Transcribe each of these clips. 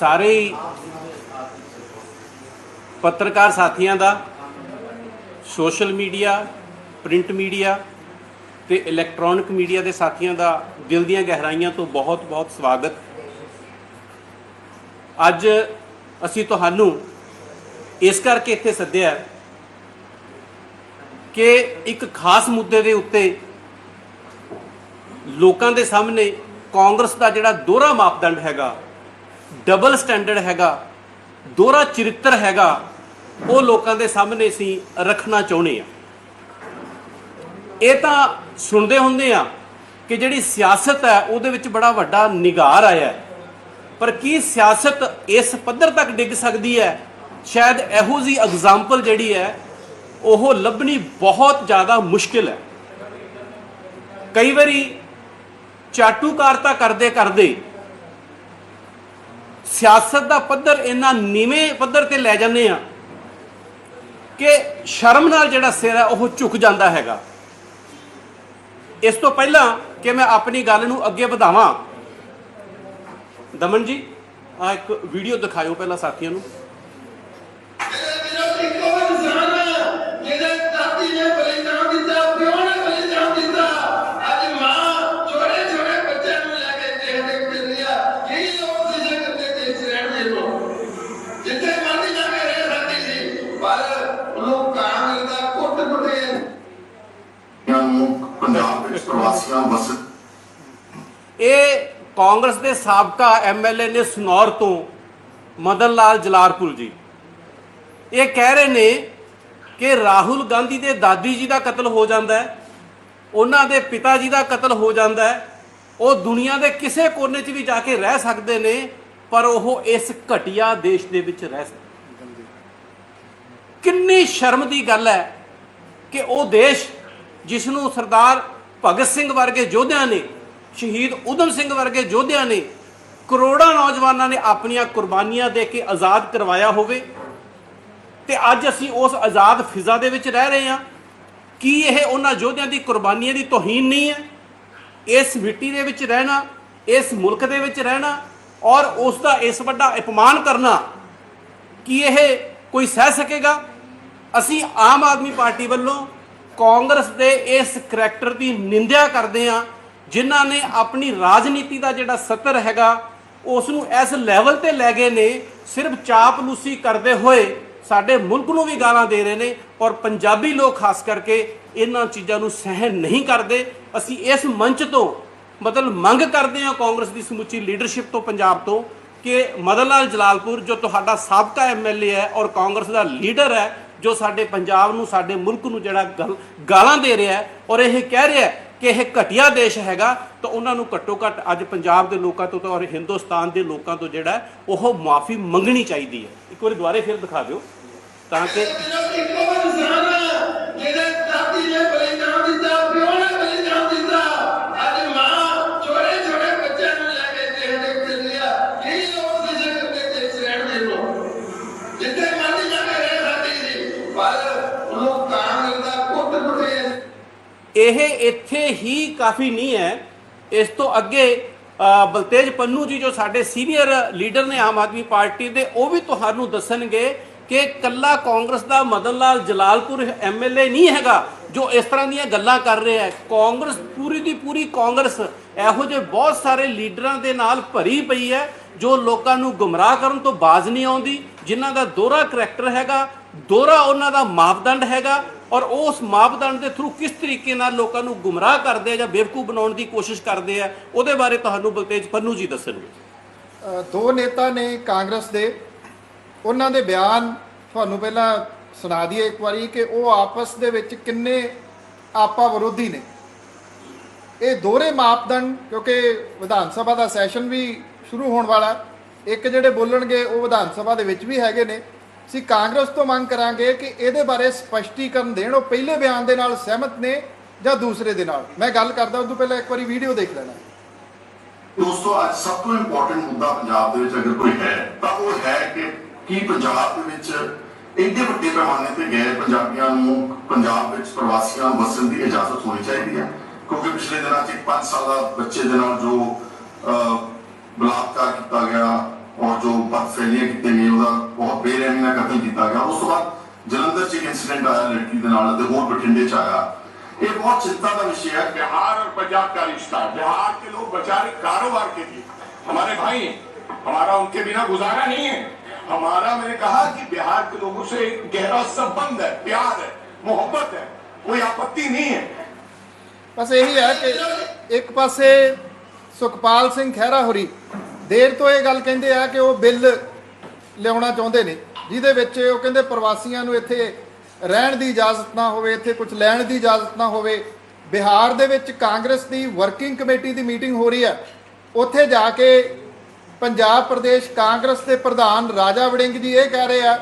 ਸਾਰੇ ਪੱਤਰਕਾਰ ਸਾਥੀਆਂ ਦਾ ਸੋਸ਼ਲ ਮੀਡੀਆ, ਪ੍ਰਿੰਟ ਮੀਡੀਆ ਤੇ ਇਲੈਕਟ੍ਰੋਨਿਕ ਮੀਡੀਆ ਦੇ ਸਾਥੀਆਂ ਦਾ ਦਿਲ ਦੀਆਂ ਗਹਿਰਾਈਆਂ ਤੋਂ ਬਹੁਤ-ਬਹੁਤ ਸਵਾਗਤ। ਅੱਜ ਅਸੀਂ ਤੁਹਾਨੂੰ ਇਸ ਕਰਕੇ ਇੱਥੇ ਸੱਦਿਆ ਕਿ ਇੱਕ ਖਾਸ ਮੁੱਦੇ ਦੇ ਉੱਤੇ ਲੋਕਾਂ ਦੇ ਸਾਹਮਣੇ ਕਾਂਗਰਸ ਦਾ ਜਿਹੜਾ ਦੋਹਰਾ ਮਾਪਦੰਡ ਹੈਗਾ ਡਬਲ ਸਟੈਂਡਰਡ ਹੈਗਾ, ਦੋਹਰਾ ਚਰਿੱਤਰ ਹੈਗਾ, ਉਹ ਲੋਕਾਂ ਦੇ ਸਾਹਮਣੇ ਅਸੀਂ ਰੱਖਣਾ ਚਾਹੁੰਦੇ ਆ ਇਹ ਤਾਂ ਸੁਣਦੇ ਹੁੰਦੇ ਆ ਕਿ ਜਿਹੜੀ ਸਿਆਸਤ ਹੈ, ਉਹਦੇ ਵਿੱਚ ਬੜਾ ਵੱਡਾ ਨਿਗਾਰ ਆਇਆ ਪਰ ਕੀ ਸਿਆਸਤ ਇਸ ਪੱਧਰ ਤੱਕ ਡਿੱਗ ਸਕਦੀ ਹੈ? ਸ਼ਾਇਦ ਇਹੋ ਜੀ ਐਗਜ਼ਾਮਪਲ ਜਿਹੜੀ ਹੈ, ਉਹ ਲੱਭਣੀ ਬਹੁਤ ਜ਼ਿਆਦਾ ਮੁਸ਼ਕਿਲ ਹੈ। ਕਈ ਵਾਰੀ ਚਾਟੂਕਾਰਤਾ ਕਰਦੇ ਕਰਦੇ ਸਿਆਸਤ ਦਾ ਪੱਧਰ ਇੰਨਾ ਨੀਵੇਂ ਪੱਧਰ ਤੇ ਲੈ ਜਾਂਦੇ ਆ ਕਿ ਸ਼ਰਮ ਨਾਲ ਜਿਹੜਾ ਸਿਰ ਹੈ ਉਹ ਝੁਕ ਜਾਂਦਾ ਹੈਗਾ। ਇਸ ਤੋਂ ਪਹਿਲਾਂ ਕਿ ਮੈਂ ਆਪਣੀ ਗੱਲ ਨੂੰ ਅੱਗੇ ਵਧਾਵਾਂ। ਦਮਨ ਜੀ ਆ ਇੱਕ ਵੀਡੀਓ ਦਿਖਾਇਓ ਪਹਿਲਾਂ ਸਾਥੀਆਂ ਨੂੰ। ਕਾਂਗਰਸ ਦੇ ਸਾਬਕਾ ਐਮਐਲਏ ਨੇ ਸਨੌਰ ਤੋਂ ਮਦਨ ਲਾਲ ਜਲਾਰਪੁਰ ਜੀ। ਇਹ ਕਹਿ ਰਹੇ ਨੇ ਕਿ ਰਾਹੁਲ ਗਾਂਧੀ ਦੇ ਦਾਦੀ ਜੀ ਦਾ ਕਤਲ ਹੋ ਜਾਂਦਾ ਹੈ, ਉਹਨਾਂ ਦੇ ਪਿਤਾ ਜੀ ਦਾ ਕਤਲ ਹੋ ਜਾਂਦਾ ਹੈ, ਉਹ ਦੁਨੀਆ ਦੇ ਕਿਸੇ ਕੋਨੇ 'ਚ ਵੀ ਜਾ ਕੇ ਰਹਿ ਸਕਦੇ ਨੇ, ਪਰ ਉਹ ਇਸ ਘਟੀਆ ਦੇਸ਼ ਦੇ ਵਿੱਚ ਰਹਿ ਸਕਦੇ ਕਿੰਨੀ ਸ਼ਰਮ ਦੀ ਗੱਲ ਹੈ ਕਿ ਉਹ ਦੇਸ਼ ਜਿਸ ਨੂੰ ਸਰਦਾਰ ਭਗਤ ਸਿੰਘ ਵਰਗੇ ਯੋਧਿਆਂ ਨੇ ਸ਼ਹੀਦ ਉਦਮ ਸਿੰਘ ਵਰਗੇ ਯੋਧਿਆਂ ਨੇ ਕਰੋੜਾਂ ਨੌਜਵਾਨਾਂ ਨੇ ਆਪਣੀਆਂ ਕੁਰਬਾਨੀਆਂ ਦੇ ਕੇ ਆਜ਼ਾਦ ਕਰਵਾਇਆ ਹੋਵੇ। ਤੇ ਅੱਜ ਅਸੀਂ ਉਸ ਆਜ਼ਾਦ ਫਿਜ਼ਾ ਦੇ ਵਿੱਚ ਰਹਿ ਰਹੇ ਹਾਂ। ਕੀ ਇਹ ਉਹਨਾਂ ਯੋਧਿਆਂ ਦੀ ਕੁਰਬਾਨੀਆਂ ਦੀ ਤੋਹੀਨ ਨਹੀਂ ਹੈ? ਇਸ ਮਿੱਟੀ ਦੇ ਵਿੱਚ ਰਹਿਣਾ, ਇਸ ਮੁਲਕ ਦੇ ਵਿੱਚ ਰਹਿਣਾ ਔਰ ਉਸ ਦਾ ਇਸ ਵੱਡਾ ਅਪਮਾਨ ਕਰਨਾ, ਕੀ ਇਹ ਕੋਈ ਸਹਿ ਸਕੇਗਾ? ਅਸੀਂ ਆਮ ਆਦਮੀ ਪਾਰਟੀ ਵੱਲੋਂ ਕਾਂਗਰਸ ਦੇ ਇਸ ਕਰੈਕਟਰ ਦੀ ਨਿੰਦਿਆ ਕਰਦੇ ਹਾਂ ਜਿਨ੍ਹਾਂ ਨੇ ਆਪਣੀ ਰਾਜਨੀਤੀ ਦਾ ਜਿਹੜਾ ਸਤਰ ਹੈਗਾ, ਉਸ ਨੂੰ ਇਸ ਲੈਵਲ ਤੇ ਲੈ ਗਏ ਨੇ, ਸਿਰਫ ਚਾਪਲੂਸੀ ਕਰਦੇ ਹੋਏ ਸਾਡੇ ਮੁਲਕ ਨੂੰ ਵੀ ਗਾਲਾਂ ਦੇ ਰਹੇ ਨੇ ਔਰ ਪੰਜਾਬੀ ਲੋਕ ਖਾਸ ਕਰਕੇ ਇਹਨਾਂ ਚੀਜ਼ਾਂ ਨੂੰ ਸਹਿਣ ਨਹੀਂ ਕਰਦੇ। ਅਸੀਂ ਇਸ ਮੰਚ ਤੋਂ ਮਤਲਬ ਮੰਗ ਕਰਦੇ ਹਾਂ ਕਾਂਗਰਸ ਦੀ ਸਮੁੱਚੀ ਲੀਡਰਸ਼ਿਪ ਤੋਂ ਪੰਜਾਬ ਤੋਂ ਕਿ ਮਦਨ ਲਾਲ ਜਲਾਲਪੁਰ, ਜੋ ਤੁਹਾਡਾ ਸਾਬਕਾ ਐਮਐਲਏ ਹੈ ਔਰ ਕਾਂਗਰਸ ਦਾ ਲੀਡਰ ਹੈ, ਜੋ ਸਾਡੇ ਪੰਜਾਬ ਨੂੰ, ਸਾਡੇ ਮੁਲਕ ਨੂੰ ਜਿਹੜਾ ਗਲ- ਗਾਲਾਂ ਦੇ ਰਿਹਾ ਹੈ ਔਰ ਇਹ ਕਹਿ ਰਿਹਾ ਹੈ ਕਿ ਇਹ ਘਟੀਆ ਦੇਸ਼ ਹੈਗਾ, ਤਾਂ ਉਹਨਾਂ ਨੂੰ ਘੱਟੋ ਘੱਟ ਅੱਜ ਪੰਜਾਬ ਦੇ ਲੋਕਾਂ ਤੋਂ ਤਾਂ ਔਰ ਹਿੰਦੁਸਤਾਨ ਦੇ ਲੋਕਾਂ ਤੋਂ ਜਿਹੜਾ ਉਹ ਮਾਫੀ ਮੰਗਣੀ ਚਾਹੀਦੀ ਹੈ। ਇੱਕ ਵਾਰੀ ਦੁਬਾਰੇ ਫਿਰ ਦਿਖਾ ਦਿਓ, ਤਾਂ ਕਿ ਇਹ ਇੱਥੇ ਹੀ ਕਾਫੀ ਨਹੀਂ ਹੈ। ਇਸ ਤੋਂ ਅੱਗੇ ਬਲਤੇਜ ਪੰਨੂ ਜੀ ਜੋ ਸਾਡੇ ਸੀਨੀਅਰ ਲੀਡਰ ਨੇ ਆਮ ਆਦਮੀ ਪਾਰਟੀ ਦੇ, ਉਹ ਵੀ ਤੁਹਾਨੂੰ ਦੱਸਣਗੇ ਕਿ ਕੱਲਾ ਕਾਂਗਰਸ ਦਾ ਮਦਨ ਲਾਲ ਜਲਾਲਪੁਰ ਐਮਐਲਏ ਨਹੀਂ ਹੈਗਾ, ਜੋ ਇਸ ਤਰ੍ਹਾਂ ਦੀਆਂ ਗੱਲਾਂ ਕਰ ਰਿਹਾ ਹੈ। ਕਾਂਗਰਸ ਪੂਰੀ ਦੀ ਪੂਰੀ ਕਾਂਗਰਸ ਇਹੋ ਜਿਹੇ ਬਹੁਤ ਸਾਰੇ ਲੀਡਰਾਂ ਦੇ ਨਾਲ ਭਰੀ ਪਈ ਹੈ, ਜੋ ਲੋਕਾਂ ਨੂੰ ਗੁੰਮਰਾਹ ਕਰਨ ਤੋਂ ਬਾਜ਼ ਨਹੀਂ ਆਉਂਦੀ, ਜਿਨ੍ਹਾਂ ਦਾ ਦੋਹਰਾ ਕਰੈਕਟਰ ਹੈਗਾ ਦੋਹਰਾ ਉਹਨਾਂ ਦਾ ਮਾਪਦੰਡ ਹੈਗਾ ਔਰ ਉਸ ਮਾਪਦੰਡ ਦੇ ਥਰੂ ਕਿਸ ਤਰੀਕੇ ਨਾਲ ਲੋਕਾਂ ਨੂੰ ਗੁੰਮਰਾਹ ਕਰਦੇ ਆ ਜਾਂ ਬੇਵਕੂਫ ਬਣਾਉਣ ਦੀ ਕੋਸ਼ਿਸ਼ ਕਰਦੇ ਆ, ਉਹਦੇ ਬਾਰੇ ਤੁਹਾਨੂੰ ਬਲਤੇਜ ਪੰਨੂ ਜੀ ਦੱਸਣਗੇ। ਦੋ ਨੇਤਾ ਨੇ ਕਾਂਗਰਸ ਦੇ। ਉਹਨਾਂ ਦੇ ਬਿਆਨ ਤੁਹਾਨੂੰ ਪਹਿਲਾਂ ਸੁਣਾ ਦਈਏ ਇੱਕ ਵਾਰੀ ਕਿ ਉਹ ਆਪਸ ਦੇ ਵਿੱਚ ਕਿੰਨੇ ਆਪਾ ਵਿਰੋਧੀ ਨੇ। ਇਹ ਦੋਹਰੇ ਮਾਪਦੰਡ, ਕਿਉਂਕਿ ਵਿਧਾਨ ਸਭਾ ਦਾ ਸੈਸ਼ਨ ਵੀ ਸ਼ੁਰੂ ਹੋਣ ਵਾਲਾ, ਇੱਕ ਜਿਹੜੇ ਬੋਲਣਗੇ ਉਹ ਵਿਧਾਨ ਸਭਾ ਦੇ ਵਿੱਚ ਵੀ ਹੈਗੇ ਨੇ। ਅਸੀਂ ਕਾਂਗਰਸ ਤੋਂ ਮੰਗ ਕਰਾਂਗੇ ਕਿ ਇਹਦੇ ਬਾਰੇ ਸਪਸ਼ਟੀਕਰਨ ਦੇਣ। ਉਹ ਪਹਿਲੇ ਬਿਆਨ ਦੇ ਨਾਲ ਸਹਿਮਤ ਨੇ ਜਾਂ ਦੂਸਰੇ ਦੇ ਨਾਲ? ਮੈਂ ਗੱਲ ਕਰਦਾ ਉਸ ਤੋਂ ਪਹਿਲਾਂ ਇੱਕ ਵਾਰੀ ਵੀਡੀਓ ਦੇਖ ਲੈਣਾ। ਦੋਸਤੋ, ਅੱਜ ਸਭ ਤੋਂ ਇੰਪੋਰਟੈਂਟ ਮੁੱਦਾ ਪੰਜਾਬ ਦੇ ਵਿੱਚ ਅਗਰ ਕੋਈ ਹੈ, ਤਾਂ ਉਹ ਹੈ ਕਿ ਕੀ ਪੰਜਾਬ ਦੇ ਵਿੱਚ ਇੰਨੇ ਵੱਡੇ ਪੈਮਾਨੇ ਤੇ ਗਏ ਪੰਜਾਬੀਆਂ ਨੂੰ ਪੰਜਾਬ ਵਿੱਚ ਪ੍ਰਵਾਸੀਆਂ ਨੂੰ ਵਸਣ ਦੀ ਇਜਾਜ਼ਤ ਹੋਣੀ ਚਾਹੀਦੀ ਹੈ। ਕਿਉਂਕਿ ਪਿਛਲੇ ਦਿਨਾਂ 'ਚ ਇੱਕ 5 ਸਾਲਾ ਬੱਚੇ ਦੇ ਨਾਲ ਜੋ ਬਲਾਤਕਾਰ ਕੀਤਾ ਗਿਆ ਔਰ ਜੋ ਫੈਲੀਆਂ ਕੀਤੇ ਗਏ ਉਹਦਾ ਬਹੁਤ ਬੇਰਹਿਮੀ ਨਾਲ ਕਤਲ ਕੀਤਾ ਗਿਆ ਉਸ ਤੋਂ ਬਾਅਦ ਜਲੰਧਰ 'ਚ ਇੱਕ ਇਨਸੀਡੈਂਟ ਆਇਆ ਲੜਕੀ ਦੇ ਨਾਲ ਤੇ ਹੋਰ ਬਠਿੰਡੇ 'ਚ ਆਇਆ ਇਹ ਬਹੁਤ ਚਿੰਤਾ ਦਾ ਵਿਸ਼ੇ ਹੈ बिहार और पंजाब का रिश्ता बिहार के लोग बेचारे कारोबार के लिए हमारे भाई हैं हमारा उनके बिना गुजारा नहीं है हमारा मैंने कहा कि बिहार के लोगों से एक गहरा संबंध है प्यार है मोहब्बत है कोई आपत्ति नहीं है ਬਸ ਇਹੀ ਹੈ ਕਿ ਇੱਕ ਪਾਸੇ ਸੁਖਪਾਲ ਸਿੰਘ ਖਹਿਰਾ ਹੋਰੀ ਦੇਰ ਤੋਂ ਇਹ ਗੱਲ ਕਹਿੰਦੇ ਆ ਕਿ ਉਹ ਬਿੱਲ ਲਿਆਉਣਾ ਚਾਹੁੰਦੇ ਨੇ, ਜਿਹਦੇ ਵਿੱਚ ਉਹ ਕਹਿੰਦੇ ਪ੍ਰਵਾਸੀਆਂ ਨੂੰ ਇੱਥੇ ਰਹਿਣ ਦੀ ਇਜਾਜ਼ਤ ਨਾ ਹੋਵੇ, ਇੱਥੇ ਕੁਝ ਲੈਣ ਦੀ ਇਜਾਜ਼ਤ ਨਾ ਹੋਵੇ। ਬਿਹਾਰ ਦੇ ਵਿੱਚ ਕਾਂਗਰਸ ਦੀ ਵਰਕਿੰਗ ਕਮੇਟੀ ਦੀ ਮੀਟਿੰਗ ਹੋ ਰਹੀ ਹੈ ਉੱਥੇ ਜਾ ਕੇ ਪੰਜਾਬ ਪ੍ਰਦੇਸ਼ ਕਾਂਗਰਸ ਦੇ ਪ੍ਰਧਾਨ ਰਾਜਾ ਵੜਿੰਗ ਜੀ ਇਹ ਕਹਿ ਰਹੇ ਆ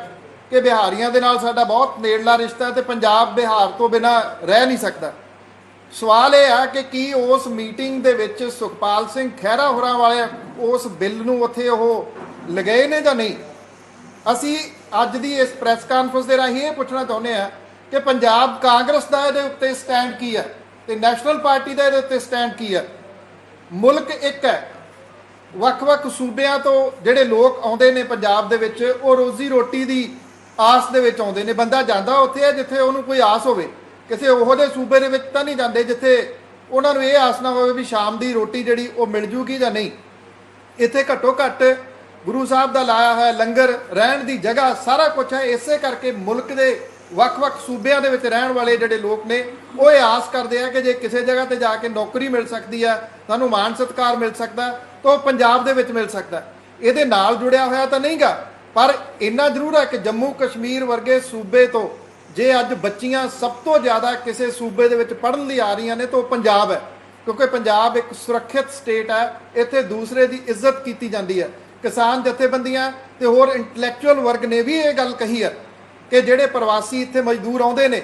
ਕਿ ਬਿਹਾਰੀਆਂ ਦੇ ਨਾਲ ਸਾਡਾ ਬਹੁਤ ਨੇੜਲਾ ਰਿਸ਼ਤਾ ਹੈ ਤੇ ਪੰਜਾਬ ਬਿਹਾਰ ਤੋਂ ਬਿਨਾ ਰਹਿ ਨਹੀਂ ਸਕਦਾ। ਸਵਾਲ ਇਹ ਆ ਕਿ ਕੀ ਉਸ ਮੀਟਿੰਗ ਦੇ ਵਿੱਚ ਸੁਖਪਾਲ ਸਿੰਘ ਖਹਿਰਾ ਹੋਰਾਂ ਵਾਲੇ ਉਸ ਬਿੱਲ ਨੂੰ ਉੱਥੇ ਉਹ ਲਗਾਏ ਨੇ ਜਾਂ ਨਹੀਂ? ਅਸੀਂ ਅੱਜ ਦੀ ਇਸ ਪ੍ਰੈਸ ਕਾਨਫਰੰਸ ਦੇ ਰਾਹੀਂ ਇਹ ਪੁੱਛਣਾ ਚਾਹੁੰਦੇ ਆ ਕਿ ਪੰਜਾਬ ਕਾਂਗਰਸ ਦਾ ਇਹਦੇ ਉੱਤੇ ਸਟੈਂਡ ਕੀ ਹੈ ਤੇ ਨੈਸ਼ਨਲ ਪਾਰਟੀ ਦਾ ਇਹਦੇ ਉੱਤੇ ਸਟੈਂਡ ਕੀ ਹੈ? ਮੁਲਕ ਇੱਕ ਹੈ। ਵੱਖ-ਵੱਖ ਸੂਬਿਆਂ ਤੋਂ ਜਿਹੜੇ ਲੋਕ ਆਉਂਦੇ ਨੇ ਪੰਜਾਬ ਦੇ ਵਿੱਚ, ਉਹ ਰੋਜ਼ੀ ਰੋਟੀ ਦੀ ਆਸ ਦੇ ਵਿੱਚ ਆਉਂਦੇ ਨੇ। ਬੰਦਾ ਜਾਂਦਾ ਉੱਥੇ ਹੈ ਜਿੱਥੇ ਉਹਨੂੰ ਕੋਈ ਆਸ ਹੋਵੇ। ਕਿਸੇ ਉਹੋ ਜਿਹੇ ਸੂਬੇ ਦੇ ਵਿੱਚ ਤਾਂ ਨਹੀਂ ਜਾਂਦੇ ਜਿੱਥੇ ਉਹਨਾਂ ਨੂੰ ਇਹ ਆਸ ਨਾ ਹੋਵੇ ਵੀ ਸ਼ਾਮ ਦੀ ਰੋਟੀ ਜਿਹੜੀ ਉਹ ਮਿਲ ਜੂਗੀ ਜਾਂ ਨਹੀਂ। ਇੱਥੇ ਘੱਟੋ ਘੱਟ ਗੁਰੂ ਸਾਹਿਬ ਦਾ ਲਾਇਆ ਹੋਇਆ ਲੰਗਰ, ਰਹਿਣ ਦੀ ਜਗ੍ਹਾ, ਸਾਰਾ ਕੁਝ ਹੈ। ਇਸੇ ਕਰਕੇ ਮੁਲਕ ਦੇ ਵੱਖ-ਵੱਖ ਸੂਬਿਆਂ ਦੇ ਵਿੱਚ ਰਹਿਣ ਵਾਲੇ ਜਿਹੜੇ ਲੋਕ ਨੇ, ਉਹ ਇਹ ਆਸ ਕਰਦੇ ਆ ਕਿ ਜੇ ਕਿਸੇ ਜਗ੍ਹਾ ਤੇ ਜਾ ਕੇ ਨੌਕਰੀ ਮਿਲ ਸਕਦੀ ਆ ਸਾਨੂੰ ਮਾਣ ਸਤਿਕਾਰ ਮਿਲ ਸਕਦਾ ਤਾਂ ਉਹ ਪੰਜਾਬ ਦੇ ਵਿੱਚ ਮਿਲ ਸਕਦਾ। ਇਹਦੇ ਨਾਲ ਜੁੜਿਆ ਹੋਇਆ ਤਾਂ ਨਹੀਂਗਾ, ਪਰ ਇੰਨਾ ਜ਼ਰੂਰ ਹੈ ਕਿ ਜੰਮੂ ਕਸ਼ਮੀਰ ਵਰਗੇ ਸੂਬੇ ਤੋਂ ਜੇ ਅੱਜ ਬੱਚੀਆਂ ਸਭ ਤੋਂ ਜ਼ਿਆਦਾ ਕਿਸੇ ਸੂਬੇ ਦੇ ਵਿੱਚ ਪੜ੍ਹਨ ਲਈ ਆ ਰਹੀਆਂ ਨੇ, ਤਾਂ ਉਹ ਪੰਜਾਬ ਹੈ। ਕਿਉਂਕਿ ਪੰਜਾਬ ਇੱਕ ਸੁਰੱਖਿਅਤ ਸਟੇਟ ਹੈ, ਇੱਥੇ ਦੂਸਰੇ ਦੀ ਇੱਜ਼ਤ ਕੀਤੀ ਜਾਂਦੀ ਹੈ। ਕਿਸਾਨ ਜਥੇਬੰਦੀਆਂ ਤੇ ਹੋਰ ਇੰਟੈਲੈਕਚੁਅਲ ਵਰਗ ਨੇ ਵੀ ਇਹ ਗੱਲ ਕਹੀ ਹੈ ਕਿ ਜਿਹੜੇ ਪ੍ਰਵਾਸੀ ਇੱਥੇ ਮਜ਼ਦੂਰ ਆਉਂਦੇ ਨੇ,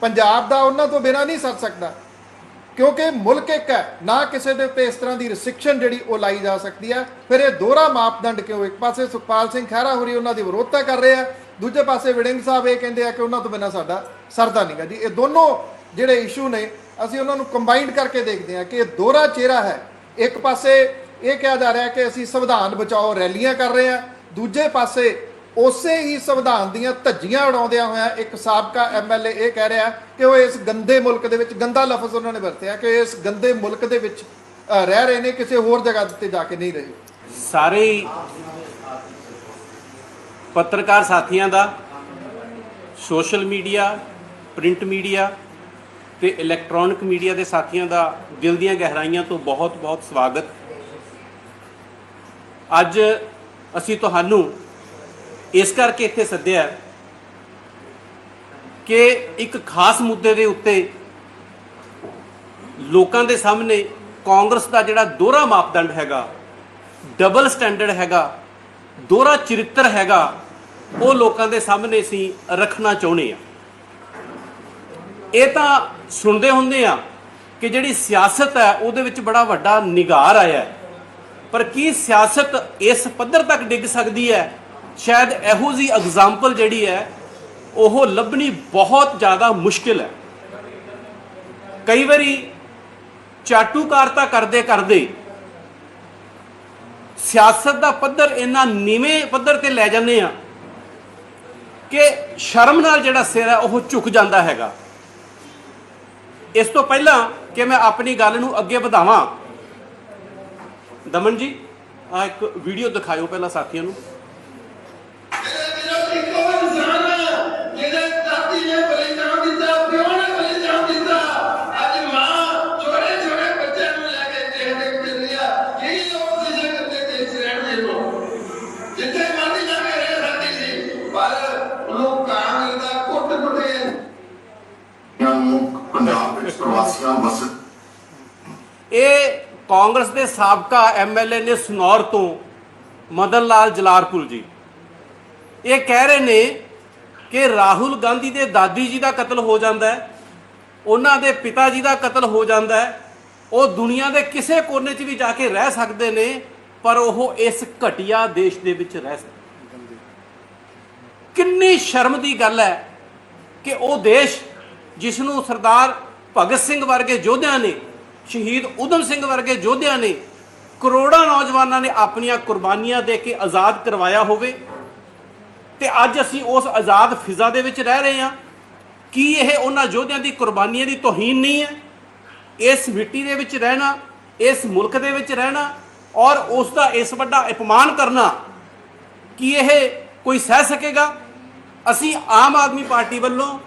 ਪੰਜਾਬ ਦਾ ਉਹਨਾਂ ਤੋਂ ਬਿਨਾਂ ਨਹੀਂ ਸਰ ਸਕਦਾ। ਕਿਉਂਕਿ ਮੁਲਕ ਇੱਕ ਹੈ, ਨਾ ਕਿਸੇ ਦੇ ਉੱਤੇ ਇਸ ਤਰ੍ਹਾਂ ਦੀ ਰਿਸਟ੍ਰਿਕਸ਼ਨ ਜਿਹੜੀ ਉਹ ਲਾਈ ਜਾ ਸਕਦੀ ਹੈ। ਫਿਰ ਇਹ ਦੋਹਰਾ ਮਾਪਦੰਡ ਕਿਉਂ? ਇੱਕ ਪਾਸੇ ਸੁਖਪਾਲ ਸਿੰਘ ਖਹਿਰਾ ਹੋਰੀ ਉਹਨਾਂ ਦੀ ਵਿਰੋਧਤਾ ਕਰ ਰਹੇ ਆ, ਦੂਜੇ ਪਾਸੇ ਵਿੜਿੰਗ ਸਾਹਿਬ ਇਹ ਕਹਿੰਦੇ ਆ ਕਿ ਉਹਨਾਂ ਤੋਂ ਬਿਨਾਂ ਸਾਡਾ ਸਰਦਾ ਨਹੀਂਗਾ ਜੀ। ਇਹ ਦੋਨੋਂ ਜਿਹੜੇ ਇਸ਼ੂ ਨੇ, ਅਸੀਂ ਉਹਨਾਂ ਨੂੰ ਕੰਬਾਈਨਡ ਕਰਕੇ ਦੇਖਦੇ ਹਾਂ ਕਿ ਇਹ ਦੋਹਰਾ ਚਿਹਰਾ ਹੈ। ਇੱਕ ਪਾਸੇ ਇਹ ਕਿਹਾ ਜਾ ਰਿਹਾ ਕਿ ਅਸੀਂ ਸੰਵਿਧਾਨ ਬਚਾਓ ਰੈਲੀਆਂ ਕਰ ਰਹੇ ਹਾਂ, ਦੂਜੇ ਪਾਸੇ ਉਸੇ ਹੀ ਸੰਵਿਧਾਨ ਦੀਆਂ ਧੱਜੀਆਂ ਉਡਾਉਂਦਿਆਂ ਹੋਇਆ ਇੱਕ ਸਾਬਕਾ ਐਮਐਲਏ ਇਹ ਕਹਿ ਰਿਹਾ ਕਿ ਉਹ ਇਸ ਗੰਦੇ ਮੁਲਕ ਦੇ ਵਿੱਚ, ਗੰਦਾ ਲਫ਼ਜ਼ ਉਹਨਾਂ ਨੇ ਵਰਤਿਆ ਕਿ ਇਸ ਗੰਦੇ ਮੁਲਕ ਦੇ ਵਿੱਚ ਰਹਿ ਰਹੇ ਨੇ, ਕਿਸੇ ਹੋਰ ਜਗ੍ਹਾ ਤੇ ਜਾ ਕੇ ਨਹੀਂ ਰਹੇ। ਸਾਰੇ ਪੱਤਰਕਾਰ ਸਾਥੀਆਂ ਦਾ, ਸੋਸ਼ਲ ਮੀਡੀਆ, ਪ੍ਰਿੰਟ ਮੀਡੀਆ ਤੇ ਇਲੈਕਟ੍ਰੋਨਿਕ ਮੀਡੀਆ ਦੇ ਸਾਥੀਆਂ ਦਾ ਦਿਲ ਦੀਆਂ ਗਹਿਰਾਈਆਂ ਤੋਂ ਬਹੁਤ-ਬਹੁਤ ਸਵਾਗਤ। ਅੱਜ ਅਸੀਂ ਤੁਹਾਨੂੰ ਇਸ ਕਰਕੇ ਇੱਥੇ ਸੱਦਿਆ ਕਿ ਇੱਕ ਖਾਸ ਮੁੱਦੇ ਦੇ ਉੱਤੇ ਲੋਕਾਂ ਦੇ ਸਾਹਮਣੇ ਕਾਂਗਰਸ ਦਾ ਜਿਹੜਾ ਦੋਹਰਾ ਮਾਪਦੰਡ ਹੈਗਾ ਡਬਲ ਸਟੈਂਡਰਡ ਹੈਗਾ, ਦੋਹਰਾ ਚਰਿੱਤਰ ਹੈਗਾ, ਉਹ ਲੋਕਾਂ ਦੇ ਸਾਹਮਣੇ ਅਸੀਂ ਰੱਖਣਾ ਚਾਹੁੰਦੇ ਆ ਇਹ ਤਾਂ ਸੁਣਦੇ ਹੁੰਦੇ ਆ ਕਿ ਜਿਹੜੀ ਸਿਆਸਤ ਹੈ, ਉਹਦੇ ਵਿੱਚ ਬੜਾ ਵੱਡਾ ਨਿਗਾਰ ਆਇਆ ਪਰ ਕੀ ਸਿਆਸਤ ਇਸ ਪੱਧਰ ਤੱਕ ਡਿੱਗ ਸਕਦੀ ਹੈ ਸ਼ਾਇਦ ਇਹੋ ਜੀ ਐਗਜ਼ਾਮਪਲ ਜਿਹੜੀ ਹੈ, ਉਹ ਲੱਭਣੀ ਬਹੁਤ ਜ਼ਿਆਦਾ ਮੁਸ਼ਕਿਲ ਹੈ। ਕਈ ਵਾਰੀ ਚਾਟੂਕਾਰਤਾ ਕਰਦੇ ਕਰਦੇ ਸਿਆਸਤ ਦਾ ਪੱਧਰ ਇੰਨਾ ਨੀਵੇਂ ਪੱਧਰ ਤੇ ਲੈ ਜਾਂਦੇ ਆ ਕਿ ਸ਼ਰਮ ਨਾਲ ਜਿਹੜਾ ਸਿਰ ਹੈ, ਉਹ ਝੁਕ ਜਾਂਦਾ ਹੈਗਾ। ਇਸ ਤੋਂ ਪਹਿਲਾਂ ਕਿ ਮੈਂ ਆਪਣੀ ਗੱਲ ਨੂੰ ਅੱਗੇ ਵਧਾਵਾਂ। ਦਮਨ ਜੀ ਆ ਇੱਕ ਵੀਡੀਓ ਦਿਖਾਇਓ ਪਹਿਲਾਂ ਸਾਥੀਆਂ ਨੂੰ। ਇਹ ਕਾਂਗਰਸ ਦੇ ਸਾਬਕਾ ਐਮਐਲਏ ਨੇ ਸਨੌਰ ਤੋਂ ਮਦਨ ਲਾਲ ਜਲਾਰਪੁਰ ਜੀ। ਇਹ ਕਹਿ ਰਹੇ ਨੇ ਕਿ ਰਾਹੁਲ ਗਾਂਧੀ ਦੇ ਦਾਦੀ ਜੀ ਦਾ ਕਤਲ ਹੋ ਜਾਂਦਾ ਹੈ, ਉਹਨਾਂ ਦੇ ਪਿਤਾ ਜੀ ਦਾ ਕਤਲ ਹੋ ਜਾਂਦਾ ਹੈ, ਉਹ ਦੁਨੀਆ ਦੇ ਕਿਸੇ ਕੋਨੇ 'ਚ ਵੀ ਜਾ ਕੇ ਰਹਿ ਸਕਦੇ ਨੇ, ਪਰ ਉਹ ਇਸ ਘਟੀਆ ਦੇਸ਼ ਦੇ ਵਿੱਚ ਰਹਿ ਸਕਦੇ ਕਿੰਨੀ ਸ਼ਰਮ ਦੀ ਗੱਲ ਹੈ ਕਿ ਉਹ ਦੇਸ਼ ਜਿਸ ਨੂੰ ਸਰਦਾਰ ਭਗਤ ਸਿੰਘ ਵਰਗੇ ਯੋਧਿਆਂ ਨੇ, ਸ਼ਹੀਦ ਊਧਮ ਸਿੰਘ ਵਰਗੇ ਯੋਧਿਆਂ ਨੇ, ਕਰੋੜਾਂ ਨੌਜਵਾਨਾਂ ਨੇ ਆਪਣੀਆਂ ਕੁਰਬਾਨੀਆਂ ਦੇ ਕੇ ਆਜ਼ਾਦ ਕਰਵਾਇਆ ਹੋਵੇ ਤੇ ਅੱਜ ਅਸੀਂ ਉਸ ਆਜ਼ਾਦ ਫਿਜ਼ਾ ਦੇ ਵਿੱਚ ਰਹਿ ਰਹੇ ਹਾਂ। ਕੀ ਇਹ ਉਹਨਾਂ ਯੋਧਿਆਂ ਦੀ ਕੁਰਬਾਨੀਆਂ ਦੀ ਤੋਹੀਨ ਨਹੀਂ ਹੈ? ਇਸ ਮਿੱਟੀ ਦੇ ਵਿੱਚ ਰਹਿਣਾ, ਇਸ ਮੁਲਕ ਦੇ ਵਿੱਚ ਰਹਿਣਾ ਔਰ ਉਸ ਦਾ ਇਸ ਵੱਡਾ ਅਪਮਾਨ ਕਰਨਾ, ਕੀ ਇਹ ਕੋਈ ਸਹਿ ਸਕੇਗਾ? ਅਸੀਂ ਆਮ ਆਦਮੀ ਪਾਰਟੀ ਵੱਲੋਂ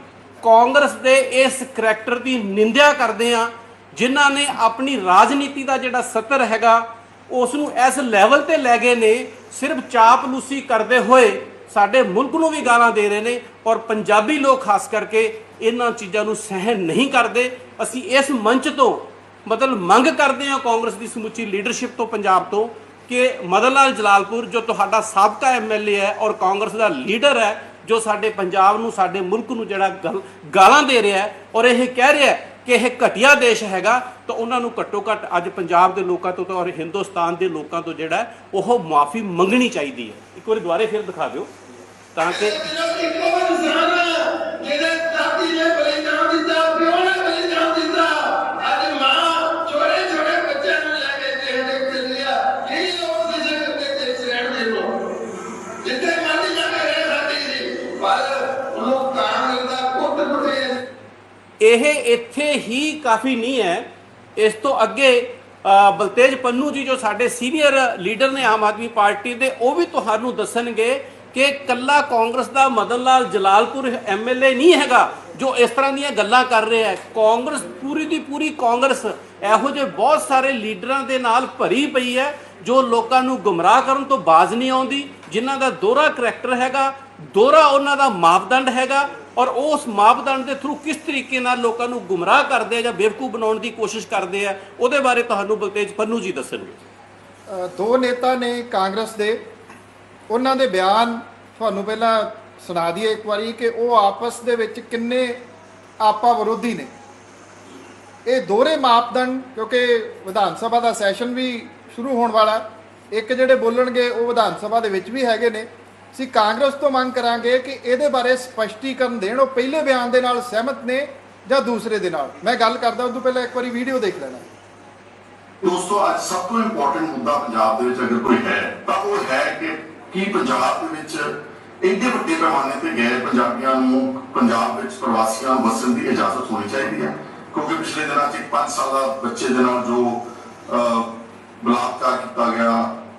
ਕਾਂਗਰਸ ਦੇ ਇਸ ਕਰੈਕਟਰ ਦੀ ਨਿੰਦਿਆ ਕਰਦੇ ਹਾਂ, ਜਿਨ੍ਹਾਂ ਨੇ ਆਪਣੀ ਰਾਜਨੀਤੀ ਦਾ ਜਿਹੜਾ ਸਤਰ ਹੈਗਾ ਉਸ ਨੂੰ ਇਸ ਲੈਵਲ ਤੇ ਲੈ ਗਏ ਨੇ, ਸਿਰਫ ਚਾਪਲੂਸੀ ਕਰਦੇ ਹੋਏ। ਸਾਡੇ ਮੁਲਕ ਨੂੰ ਵੀ ਗਾਲਾਂ ਦੇ ਰਹੇ ਨੇ ਔਰ ਪੰਜਾਬੀ ਲੋਕ ਖਾਸ ਕਰਕੇ ਇਹਨਾਂ ਚੀਜ਼ਾਂ ਨੂੰ ਸਹਿਣ ਨਹੀਂ ਕਰਦੇ। ਅਸੀਂ ਇਸ ਮੰਚ ਤੋਂ ਮਤਲਬ ਮੰਗ ਕਰਦੇ ਹਾਂ ਕਾਂਗਰਸ ਦੀ ਸਮੁੱਚੀ ਲੀਡਰਸ਼ਿਪ ਤੋਂ ਪੰਜਾਬ ਤੋਂ ਕਿ ਮਦਨ ਲਾਲ ਜਲਾਲਪੁਰ, ਜੋ ਤੁਹਾਡਾ ਸਾਬਕਾ ਐਮਐਲਏ ਹੈ ਔਰ ਕਾਂਗਰਸ ਦਾ ਲੀਡਰ ਹੈ, ਜੋ ਸਾਡੇ ਪੰਜਾਬ ਨੂੰ, ਸਾਡੇ ਮੁਲਕ ਨੂੰ ਜਿਹੜਾ ਗਲ- ਗਾਲਾਂ ਦੇ ਰਿਹਾ ਹੈ ਔਰ ਇਹ ਕਹਿ ਰਿਹਾ ਹੈ ਕਿ ਇਹ ਘਟੀਆ ਦੇਸ਼ ਹੈਗਾ, ਤਾਂ ਉਹਨਾਂ ਨੂੰ ਘੱਟੋ ਘੱਟ ਅੱਜ ਪੰਜਾਬ ਦੇ ਲੋਕਾਂ ਤੋਂ ਤਾਂ ਔਰ ਹਿੰਦੁਸਤਾਨ ਦੇ ਲੋਕਾਂ ਤੋਂ ਜਿਹੜਾ ਉਹ ਮਾਫੀ ਮੰਗਣੀ ਚਾਹੀਦੀ ਹੈ। ਇੱਕ ਵਾਰੀ ਦੁਬਾਰੇ ਫਿਰ ਦਿਖਾ ਦਿਓ, ਤਾਂ ਕਿ ਸਿਰਫ ਇੱਕੋ ਨੇ ਬਲੀਦਾਨ ਦਿੱਤਾ ਪਿਓ ਇਹ ਇੱਥੇ ਹੀ ਕਾਫੀ ਨਹੀਂ ਹੈ। ਇਸ ਤੋਂ ਅੱਗੇ ਬਲਤੇਜ ਪੰਨੂ ਜੀ ਜੋ ਸਾਡੇ ਸੀਨੀਅਰ ਲੀਡਰ ਨੇ ਆਮ ਆਦਮੀ ਪਾਰਟੀ ਦੇ, ਉਹ ਵੀ ਤੁਹਾਨੂੰ ਦੱਸਣਗੇ ਕਿ ਕੱਲਾ ਕਾਂਗਰਸ ਦਾ ਮਦਨ ਲਾਲ ਜਲਾਲਪੁਰ ਐਮਐਲਏ ਨਹੀਂ ਹੈਗਾ, ਜੋ ਇਸ ਤਰ੍ਹਾਂ ਦੀਆਂ ਗੱਲਾਂ ਕਰ ਰਿਹਾ ਹੈ। ਕਾਂਗਰਸ ਪੂਰੀ ਦੀ ਪੂਰੀ ਕਾਂਗਰਸ, ਇਹੋ ਜਿਹੇ ਬਹੁਤ ਸਾਰੇ ਲੀਡਰਾਂ ਦੇ ਨਾਲ ਭਰੀ ਪਈ ਹੈ, ਜੋ ਲੋਕਾਂ ਨੂੰ ਗੁੰਮਰਾਹ ਕਰਨ ਤੋਂ ਬਾਜ਼ ਨਹੀਂ ਆਉਂਦੀ, ਜਿਨ੍ਹਾਂ ਦਾ ਦੋਹਰਾ ਕਰੈਕਟਰ ਹੈਗਾ ਦੋਹਰਾ ਉਹਨਾਂ ਦਾ ਮਾਪਦੰਡ ਹੈਗਾ ਔਰ ਉਸ ਮਾਪਦੰਡ ਦੇ ਥਰੂ ਕਿਸ ਤਰੀਕੇ ਨਾਲ ਲੋਕਾਂ ਨੂੰ ਗੁੰਮਰਾਹ ਕਰਦੇ ਆ ਜਾਂ ਬੇਵਕੂਫ ਬਣਾਉਣ ਦੀ ਕੋਸ਼ਿਸ਼ ਕਰਦੇ ਆ, ਉਹਦੇ ਬਾਰੇ ਤੁਹਾਨੂੰ ਬਲਤੇਜ ਪੰਨੂ ਜੀ ਦੱਸਣਗੇ। ਦੋ ਨੇਤਾ ਨੇ ਕਾਂਗਰਸ ਦੇ। ਉਹਨਾਂ ਦੇ ਬਿਆਨ ਤੁਹਾਨੂੰ ਪਹਿਲਾਂ ਸੁਣਾ ਦਈਏ ਇੱਕ ਵਾਰੀ ਕਿ ਉਹ ਆਪਸ ਦੇ ਵਿੱਚ ਕਿੰਨੇ ਆਪਾ ਵਿਰੋਧੀ ਨੇ। ਇਹ ਦੋਹਰੇ ਮਾਪਦੰਡ, ਕਿਉਂਕਿ ਵਿਧਾਨ ਸਭਾ ਦਾ ਸੈਸ਼ਨ ਵੀ ਸ਼ੁਰੂ ਹੋਣ ਵਾਲਾ, ਇੱਕ ਜਿਹੜੇ ਬੋਲਣਗੇ ਉਹ ਵਿਧਾਨ ਸਭਾ ਦੇ ਵਿੱਚ ਵੀ ਹੈਗੇ ਨੇ। ਅਸੀਂ ਕਾਂਗਰਸ ਤੋਂ ਮੰਗ ਕਰਾਂਗੇ ਕਿ ਇਹਦੇ ਬਾਰੇ ਸਪਸ਼ਟੀਕਰਨ ਦੇਣ, ਉਹ ਪਹਿਲੇ ਬਿਆਨ ਦੇ ਨਾਲ ਸਹਿਮਤ ਨੇ ਜਾਂ ਦੂਸਰੇ ਦੇ ਨਾਲ। ਮੈਂ ਗੱਲ ਕਰਦਾ ਉਸ ਪਹਿਲਾਂ ਇੱਕ ਵਾਰੀ ਵੀਡੀਓ ਦੇਖ ਲੈਣਾ। ਦੋਸਤੋ, ਅੱਜ ਸਭ ਤੋਂ ਇੰਪੋਰਟੈਂਟ ਮੁੱਦਾ ਪੰਜਾਬ ਦੇ ਵਿੱਚ ਅਗਰ ਕੋਈ ਹੈ, ਤਾਂ ਉਹ ਹੈ ਕਿ ਕੀ ਪੰਜਾਬ ਦੇ ਵਿੱਚ ਇੰਨੇ ਵੱਡੇ ਪੈਮਾਨੇ ਤੇ ਗਏ ਪੰਜਾਬੀਆਂ ਨੂੰ ਪੰਜਾਬ ਵਿੱਚ ਪ੍ਰਵਾਸੀਆਂ ਵਸਣ ਦੀ ਇਜਾਜ਼ਤ ਹੋਣੀ ਚਾਹੀਦੀ ਹੈ। ਕਿਉਂਕਿ ਪਿਛਲੇ ਦਿਨਾਂ 'ਚ ਇੱਕ 5 ਸਾਲਾ ਬੱਚੇ ਦੇ ਨਾਲ ਜੋ ਬਲਾਤਕਾਰ ਕੀਤਾ ਗਿਆ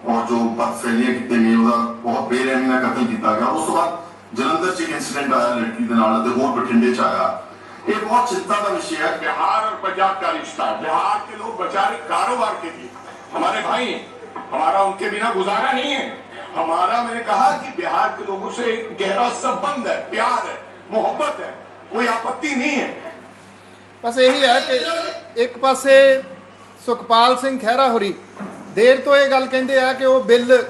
ਔਰ ਜੋ ਬਦਫੈਲੀਆਂ ਕੀਤੇ ਗਏ ਉਹਦਾ ਬਹੁਤ ਬੇਰਹਿਮੀ ਨਾਲ ਕਤਲ ਕੀਤਾ ਗਿਆ ਉਸ ਤੋਂ ਬਾਅਦ ਜਲੰਧਰ 'ਚ ਇੱਕ ਇਨਸੀਡੈਂਟ ਆਇਆ ਲੜਕੀ ਦੇ ਨਾਲ ਅਤੇ ਹੋਰ ਬਠਿੰਡੇ 'ਚ ਆਇਆ ਇਹ ਬਹੁਤ ਚਿੰਤਾ ਦਾ ਵਿਸ਼ਾ ਹੈ बिहार और पंजाब का रिश्ता है बिहार के लोग बेचारे कारोबार के लिए हमारे भाई हैं हमारा उनके बिना गुजारा नहीं है हमारा मैंने कहा कि बिहार के लोगों से गहरा संबंध है प्यार है मोहब्बत है कोई आपत्ति नहीं है ਬਸ ਇਹੀ ਹੈ ਕਿ ਇੱਕ ਪਾਸੇ ਸੁਖਪਾਲ ਸਿੰਘ ਖਹਿਰਾ ਹੋਰੀ ਦੇਰ ਤੋਂ ਇਹ ਗੱਲ ਕਹਿੰਦੇ ਆ ਕਿ ਉਹ ਬਿੱਲ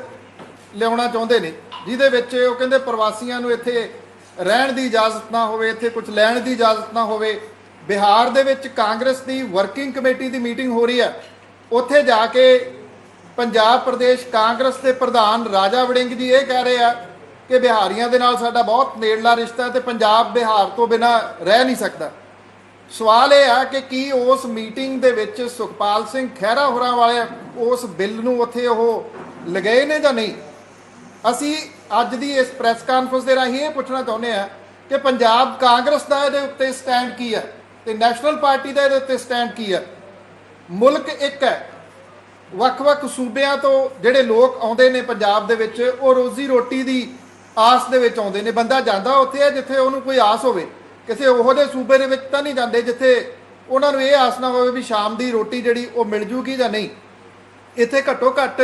ਲਿਆਉਣਾ ਚਾਹੁੰਦੇ ਨੇ, ਜਿਹਦੇ ਵਿੱਚ ਉਹ ਕਹਿੰਦੇ ਪ੍ਰਵਾਸੀਆਂ ਨੂੰ ਇੱਥੇ ਰਹਿਣ ਦੀ ਇਜਾਜ਼ਤ ਨਾ ਹੋਵੇ, ਇੱਥੇ ਕੁਝ ਲੈਣ ਦੀ ਇਜਾਜ਼ਤ ਨਾ ਹੋਵੇ। ਬਿਹਾਰ ਦੇ ਵਿੱਚ ਕਾਂਗਰਸ ਦੀ ਵਰਕਿੰਗ ਕਮੇਟੀ ਦੀ ਮੀਟਿੰਗ ਹੋ ਰਹੀ ਹੈ। ਉੱਥੇ ਜਾ ਕੇ ਪੰਜਾਬ ਪ੍ਰਦੇਸ਼ ਕਾਂਗਰਸ ਦੇ ਪ੍ਰਧਾਨ ਰਾਜਾ ਵੜਿੰਗ ਜੀ ਇਹ ਕਹਿ ਰਹੇ ਆ ਕਿ ਬਿਹਾਰੀਆਂ ਦੇ ਨਾਲ ਸਾਡਾ ਬਹੁਤ ਨੇੜਲਾ ਰਿਸ਼ਤਾ ਹੈ ਤੇ ਪੰਜਾਬ ਬਿਹਾਰ ਤੋਂ ਬਿਨਾ ਰਹਿ ਨਹੀਂ ਸਕਦਾ। ਸਵਾਲ ਇਹ ਆ ਕਿ ਕੀ ਉਸ ਮੀਟਿੰਗ ਦੇ ਵਿੱਚ ਸੁਖਪਾਲ ਸਿੰਘ ਖਹਿਰਾ ਹੋਰਾਂ ਵਾਲੇ ਉਸ ਬਿੱਲ ਨੂੰ ਉੱਥੇ ਉਹ ਲਗਾਏ ਨੇ ਜਾਂ ਨਹੀਂ? ਅਸੀਂ ਅੱਜ ਦੀ ਇਸ ਪ੍ਰੈਸ ਕਾਨਫਰੰਸ ਦੇ ਰਾਹੀਂ ਇਹ ਪੁੱਛਣਾ ਚਾਹੁੰਦੇ ਆ ਕਿ ਪੰਜਾਬ ਕਾਂਗਰਸ ਦਾ ਇਹਦੇ ਉੱਤੇ ਸਟੈਂਡ ਕੀ ਹੈ ਤੇ ਨੈਸ਼ਨਲ ਪਾਰਟੀ ਦਾ ਇਹਦੇ ਉੱਤੇ ਸਟੈਂਡ ਕੀ ਹੈ? ਮੁਲਕ ਇੱਕ ਹੈ। ਵੱਖ-ਵੱਖ ਸੂਬਿਆਂ ਤੋਂ ਜਿਹੜੇ ਲੋਕ ਆਉਂਦੇ ਨੇ ਪੰਜਾਬ ਦੇ ਵਿੱਚ, ਉਹ ਰੋਜ਼ੀ ਰੋਟੀ ਦੀ ਆਸ ਦੇ ਵਿੱਚ ਆਉਂਦੇ ਨੇ। ਬੰਦਾ ਜਾਂਦਾ ਉੱਥੇ ਹੈ ਜਿੱਥੇ ਉਹਨੂੰ ਕੋਈ ਆਸ ਹੋਵੇ। ਕਿਸੇ ਉਹੋ ਜਿਹੇ ਸੂਬੇ ਦੇ ਵਿੱਚ ਤਾਂ ਨਹੀਂ ਜਾਂਦੇ ਜਿੱਥੇ ਉਹਨਾਂ ਨੂੰ ਇਹ ਆਸ ਨਾ ਹੋਵੇ ਵੀ ਸ਼ਾਮ ਦੀ ਰੋਟੀ ਜਿਹੜੀ ਉਹ ਮਿਲ ਜੂਗੀ ਜਾਂ ਨਹੀਂ। ਇੱਥੇ ਘੱਟੋ ਘੱਟ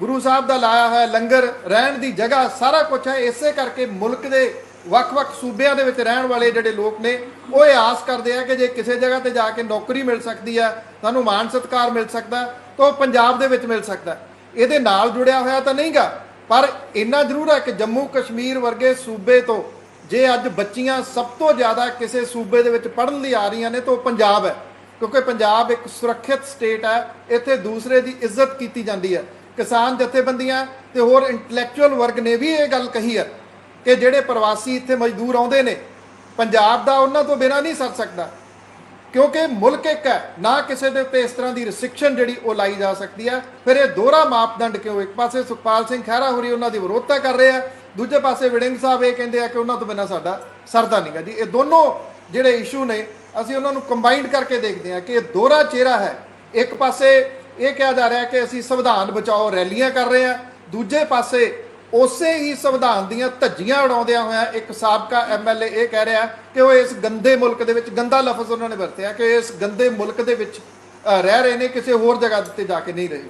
ਗੁਰੂ ਸਾਹਿਬ ਦਾ ਲਾਇਆ ਹੋਇਆ ਲੰਗਰ, ਰਹਿਣ ਦੀ ਜਗ੍ਹਾ ਸਾਰਾ ਕੁਝ ਹੈ। ਇਸੇ ਕਰਕੇ ਮੁਲਕ ਦੇ ਵੱਖ-ਵੱਖ ਸੂਬਿਆਂ ਦੇ ਵਿੱਚ ਰਹਿਣ ਵਾਲੇ ਜਿਹੜੇ ਲੋਕ ਨੇ, ਉਹ ਇਹ ਆਸ ਕਰਦੇ ਆ ਕਿ ਜੇ ਕਿਸੇ ਜਗ੍ਹਾ ਤੇ ਜਾ ਕੇ ਨੌਕਰੀ ਮਿਲ ਸਕਦੀ ਆ, ਸਾਨੂੰ ਮਾਣ ਸਤਿਕਾਰ ਮਿਲ ਸਕਦਾ ਤਾਂ ਉਹ ਪੰਜਾਬ ਦੇ ਵਿੱਚ ਮਿਲ ਸਕਦਾ। ਇਹਦੇ ਨਾਲ ਜੁੜਿਆ ਹੋਇਆ ਤਾਂ ਨਹੀਂਗਾ, ਪਰ ਇੰਨਾ ਜ਼ਰੂਰ ਹੈ ਕਿ ਜੰਮੂ ਕਸ਼ਮੀਰ ਵਰਗੇ ਸੂਬੇ ਤੋਂ ਜੇ ਅੱਜ ਬੱਚੀਆਂ ਸਭ ਤੋਂ ਜ਼ਿਆਦਾ ਕਿਸੇ ਸੂਬੇ ਦੇ ਵਿੱਚ ਪੜ੍ਹਨ ਲਈ ਆ ਰਹੀਆਂ ਨੇ ਤਾਂ ਉਹ ਪੰਜਾਬ ਹੈ, ਕਿਉਂਕਿ ਪੰਜਾਬ ਇੱਕ ਸੁਰੱਖਿਅਤ ਸਟੇਟ ਹੈ, ਇੱਥੇ ਦੂਸਰੇ ਦੀ ਇੱਜ਼ਤ ਕੀਤੀ ਜਾਂਦੀ ਹੈ। ਕਿਸਾਨ ਜਥੇਬੰਦੀਆਂ ਤੇ ਹੋਰ ਇੰਟੈਲੈਕਚੁਅਲ ਵਰਗ ਨੇ ਵੀ ਇਹ ਗੱਲ ਕਹੀ ਹੈ ਕਿ ਜਿਹੜੇ ਪ੍ਰਵਾਸੀ ਇੱਥੇ ਮਜ਼ਦੂਰ ਆਉਂਦੇ ਨੇ, ਪੰਜਾਬ ਦਾ ਉਹਨਾਂ ਤੋਂ ਬਿਨਾਂ ਨਹੀਂ ਸਰ ਸਕਦਾ। ਕਿਉਂਕਿ ਮੁਲਕ ਇੱਕ ਹੈ, ਨਾ ਕਿਸੇ ਦੇ ਉੱਤੇ ਇਸ ਤਰ੍ਹਾਂ ਦੀ ਰਿਸਟ੍ਰਿਕਸ਼ਨ ਜਿਹੜੀ ਉਹ ਲਾਈ ਜਾ ਸਕਦੀ ਹੈ। ਫਿਰ ਇਹ ਦੋਹਰਾ ਮਾਪਦੰਡ ਕਿਉਂ ਇੱਕ ਪਾਸੇ ਸੁਖਪਾਲ ਸਿੰਘ ਖਹਿਰਾ ਹੋਰੀ ਉਹਨਾਂ ਦੀ ਵਿਰੋਧਤਾ ਕਰ ਰਿਹਾ ਦੂਜੇ ਪਾਸੇ ਵਿੜਿੰਗ ਸਾਹਿਬ ਇਹ ਕਹਿੰਦੇ ਆ ਕਿ ਉਹਨਾਂ ਤੋਂ ਬਿਨਾਂ ਸਾਡਾ ਸਰਦਾ ਨਹੀਂਗਾ ਜੀ। ਇਹ ਦੋਨੋਂ ਜਿਹੜੇ ਇਸ਼ੂ ਨੇ, ਅਸੀਂ ਉਹਨਾਂ ਨੂੰ ਕੰਬਾਈਨਡ ਕਰਕੇ ਦੇਖਦੇ ਹਾਂ ਕਿ ਇਹ ਦੋਹਰਾ ਚਿਹਰਾ ਹੈ। ਇੱਕ ਪਾਸੇ ਇਹ ਕਿਹਾ ਜਾ ਰਿਹਾ ਕਿ ਅਸੀਂ ਸੰਵਿਧਾਨ ਬਚਾਓ ਰੈਲੀਆਂ ਕਰ ਰਹੇ ਹਾਂ। ਦੂਜੇ ਪਾਸੇ ਉਸੇ ਹੀ ਸੰਵਿਧਾਨ ਦੀਆਂ ਧੱਜੀਆਂ ਉਡਾਉਂਦਿਆਂ ਹੋਇਆ ਇੱਕ ਸਾਬਕਾ ਐਮਐਲਏ ਇਹ ਕਹਿ ਰਿਹਾ ਕਿ ਉਹ ਇਸ ਗੰਦੇ ਮੁਲਕ ਦੇ ਵਿੱਚ, ਗੰਦਾ ਲਫ਼ਜ਼ ਉਹਨਾਂ ਨੇ ਵਰਤਿਆ ਕਿ ਇਸ ਗੰਦੇ ਮੁਲਕ ਦੇ ਵਿੱਚ ਰਹਿ ਰਹੇ ਨੇ, ਕਿਸੇ ਹੋਰ ਜਗ੍ਹਾ ਤੇ ਜਾ ਕੇ ਨਹੀਂ ਰਹੇ।